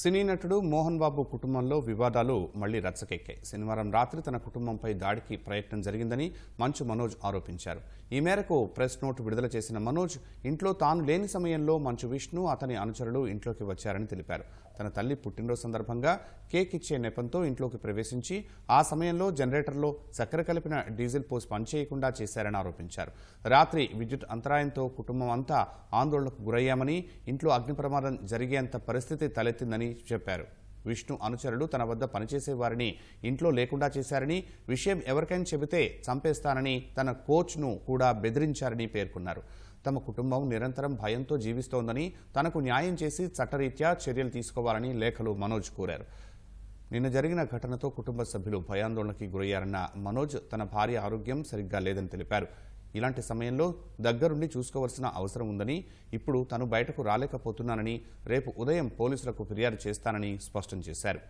సినీ నటుడు మోహన్ బాబు కుటుంబంలో వివాదాలు మళ్ళీ రచ్చకెక్కాయి. శనివారం రాత్రి తన కుటుంబంపై దాడికి ప్రయత్నం జరిగిందని మంచు మనోజ్ ఆరోపించారు. ఈ మేరకు ప్రెస్ నోట్ విడుదల చేసిన మనోజ్ ఇంట్లో తాను లేని సమయంలో మంచు విష్ణు అతని అనుచరులు ఇంట్లోకి వచ్చారని తెలిపారు. తన తల్లి పుట్టినరోజు సందర్భంగా కేక్ ఇచ్చే నెపంతో ఇంట్లోకి ప్రవేశించి ఆ సమయంలో జనరేటర్లో చక్కెర కలిపిన డీజిల్ పోసి పనిచేయకుండా చేశారని ఆరోపించారు. రాత్రి విద్యుత్ అంతరాయంతో కుటుంబం అంతా ఆందోళనకు గురయ్యామని ఇంట్లో అగ్ని ప్రమాదం జరిగేంత పరిస్థితి తలెత్తిందని చెప్పారు. విష్ణు అనుచరులు తన వద్ద పనిచేసే వారిని ఇంట్లో లేకుండా చేశారని విషయం ఎవరికైనా చెబితే చంపేస్తానని తన కోచ్ను కూడా బెదిరించారని పేర్కొన్నారు. తమ కుటుంబం నిరంతరం భయంతో జీవిస్తోందని తనకు న్యాయం చేసి చట్టరీత్యా చర్యలు తీసుకోవాలని లేఖలు మనోజ్ కోరారు. నిన్న జరిగిన ఘటనతో కుటుంబ సభ్యులు భయాందోళనకి గురయ్యారన్న మనోజ్ తన భార్య ఆరోగ్యం సరిగ్గా లేదని తెలిపారు. ఇలాంటి సమయంలో దగ్గరుండి చూసుకోవాల్సిన అవసరం ఉందని ఇప్పుడు తను బయటకు రాలేకపోతున్నానని రేపు ఉదయం పోలీసులకు ఫిర్యాదు చేస్తానని స్పష్టం చేశారు.